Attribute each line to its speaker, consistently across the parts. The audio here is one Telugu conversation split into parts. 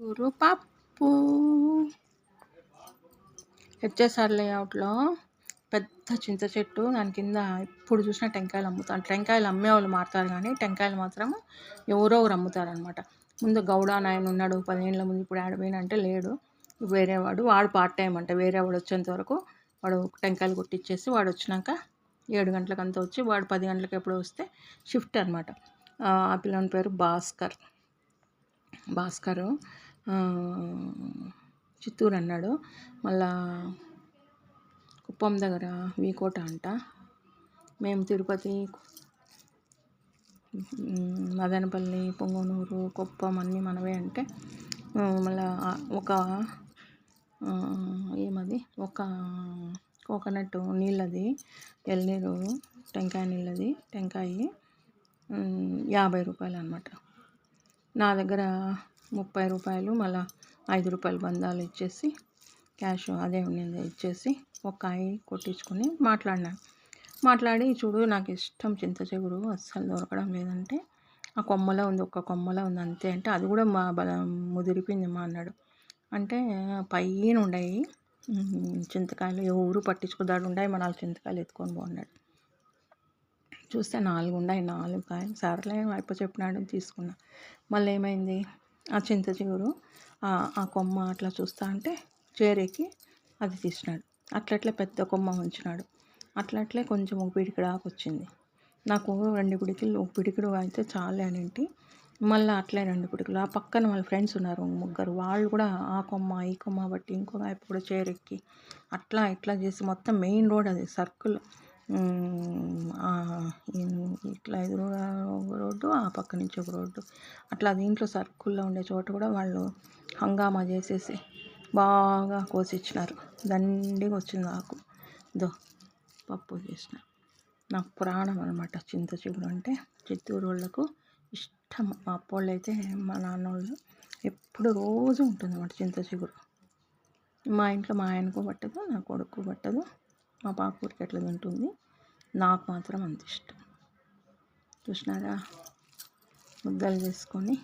Speaker 1: ఊరు పప్పు. హెచ్ఎస్ఆర్ లేఅవుట్లో పెద్ద చింత చెట్టు దాని కింద ఇప్పుడు చూసిన టెంకాయలు అమ్ముతారు. టెంకాయలు అమ్మేవాళ్ళు మారుతారు కానీ టెంకాయలు మాత్రం ఎవరో ఒకరు అమ్ముతారనమాట ముందు గౌడ నాయన ఉన్నాడు పదిహేనుల ముందు ఇప్పుడు ఆడపోయిన అంటే లేడు. వేరేవాడు వాడు పార్ట్ టైం అంటే. వేరే వాడు వచ్చేంత వరకు వాడు టెంకాయలు కొట్టించేసి వాడు వచ్చినాక ఏడు గంటలకంతా వచ్చి వాడు పది గంటలకు ఎప్పుడు వస్తే షిఫ్ట్ అనమాట ఆ పిల్లని పేరు భాస్కర్. భాస్కర్. చిత్తూరు అన్నాడు మళ్ళా కుప్పం దగ్గర వీకోట అంట. మేము తిరుపతి మదనపల్లి పొంగనూరు కుప్పం అన్నీ మనవే అంటే మళ్ళా ఒక ఏమది? ఒక కోకోనట్ నీళ్ళది ఎల్నీరు టెంకాయ నీళ్ళది టెంకాయ యాభై రూపాయలు అనమాట నా దగ్గర ముప్పై రూపాయలు మళ్ళీ ఐదు రూపాయలు బంధాలు ఇచ్చేసి క్యాష్ అదే ఉండింది ఇచ్చేసి ఒక కాయ కొట్టించుకుని మాట్లాడినాను మాట్లాడి చూడు నాకు ఇష్టం చింత చిగురు అస్సలు దొరకడం లేదంటే ఆ కొమ్మలో ఉంది ఒక్క కొమ్మలో ఉంది అంతే. అంటే అది కూడా మా ముదిరిపోయింది మా అన్నాడు. అంటే పైన ఉండయి చింతకాయలు ఎవరు పట్టించుకున్నాడు ఉన్నాయి మన నాలుగు చింతకాయలు ఎత్తుకొని బాగున్నాడు చూస్తే నాలుగు ఉన్నాయి నాలుగు కాయలు సర్లే అయిపో చెప్పినాడు తీసుకున్నా. మళ్ళీ ఏమైంది? ఆ చింత చిగురు ఆ కొమ్మ అట్లా చూస్తా అంటే చేరేకి అది తీసినాడు. అట్లట్లే పెద్ద కొమ్మ ఉంచినాడు అట్లట్లే కొంచెం ఒక పిడికిడు వచ్చింది. నాకు రెండు పిడికిలు ఒక పిడికిడు అయితే చాలేనింటి మళ్ళీ అట్లే రెండు పిడికిలు ఆ పక్కన వాళ్ళ ఫ్రెండ్స్ ఉన్నారు ముగ్గురు. వాళ్ళు కూడా ఆ కొమ్మ ఈ కొమ్మ బట్టి ఇంకో వైపు కూడా చేరెక్కి అట్లా ఇట్లా చేసి మొత్తం మెయిన్ రోడ్ అది సర్కిల్. ఇట్లా ఎదురుగా ఒక రోడ్డు ఆ పక్క నుంచి ఒక రోడ్డు. అట్లా దీంట్లో సర్కుల్లో ఉండే చోట కూడా వాళ్ళు హంగామా చేసేసి బాగా కోసిచ్చినారు. దండిగా వచ్చింది ఆకు. దో పప్పు చేసిన. నాకు ప్రాణం అనమాట చింత చిగురు అంటే చిత్తూరు వాళ్ళకు ఇష్టం. మా అప్పోళ్ళు అయితే మా నాన్న వాళ్ళు ఎప్పుడు రోజు ఉంటుంది అన్నమాట చింత చిగురు మా ఇంట్లో మా ఆయనకు పట్టదు నా కొడుకు పట్టదు. మా పాప ఊరికి ఎట్లా తింటుంది. నాకు మాత్రం అంత ఇష్టం. చూసినారా? ముద్దలు చేసుకొని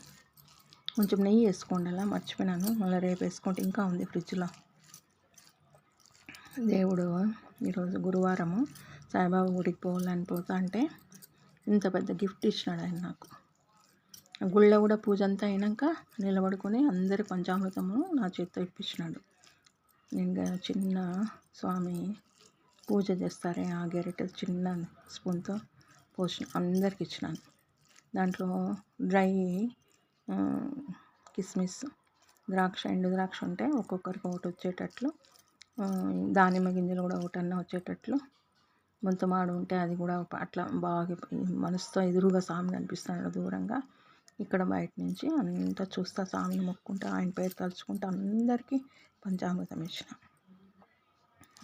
Speaker 1: కొంచెం నెయ్యి వేసుకోండి అలా మర్చిపోయినాను. మళ్ళీ రేపు వేసుకుంటే ఇంకా ఉంది ఫ్రిడ్జ్లో. దేవుడు ఈరోజు గురువారము సాయిబాబా గుడికి పోవాలని పోతా అంటే ఇంత పెద్ద గిఫ్ట్ ఇచ్చినాడు ఆయన నాకు. గుళ్ళో కూడా పూజ అంతా అయినాక నిలబడుకొని అందరి పంచామృతము నా చేతితో ఇప్పించినాడు. నేను చిన్న స్వామి పూజ చేస్తారే ఆ గెరెట్ చిన్న స్పూన్తో పోసిన అందరికి ఇచ్చినాను. దాంట్లో డ్రై కిస్మిస్ ద్రాక్ష ఎండు ద్రాక్ష ఉంటే ఒక్కొక్కరికి ఒకటి వచ్చేటట్లు దానిమ్మ గింజలు కూడా ఒకటన్నా వచ్చేటట్లు ముంతమాడు ఉంటే అది కూడా అట్లా బాగా మనసుతో ఎదురుగా స్వామిని కనిపిస్తున్నాడు దూరంగా. ఇక్కడ బయట నుంచి అంతా చూస్తా స్వామిని మొక్కుంటా ఆయన పేరు తలుచుకుంటా అందరికీ పంచామృతం ఇచ్చిన.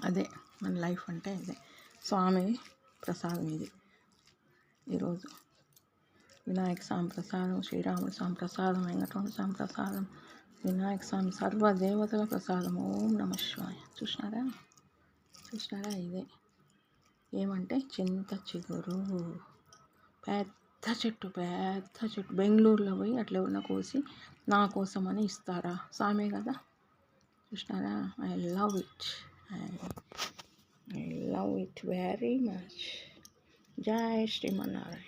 Speaker 1: అదే. మన లైఫ్ అంటే ఇదే. స్వామి ప్రసాదం ఇది. ఈరోజు వినాయక స్వామి ప్రసాదం శ్రీరాముడు స్వామి ప్రసాదం వెంకటరమణ స్వామి ప్రసాదం వినాయక స్వామి సర్వ దేవతల ప్రసాదం. ఓం నమ శివాయ. చూసినారా? చూసినారా? ఇదే. ఏమంటే చింత చిగురు పెద్ద పెద్ద చెట్టు పెద్ద చెట్టు. బెంగళూరులో పోయి అట్లా ఎవరన్నా కోసి నా కోసం అని ఇస్తారా? సామే కదా? చూసినారా? I love it I love it very much. Jai Sri Manara.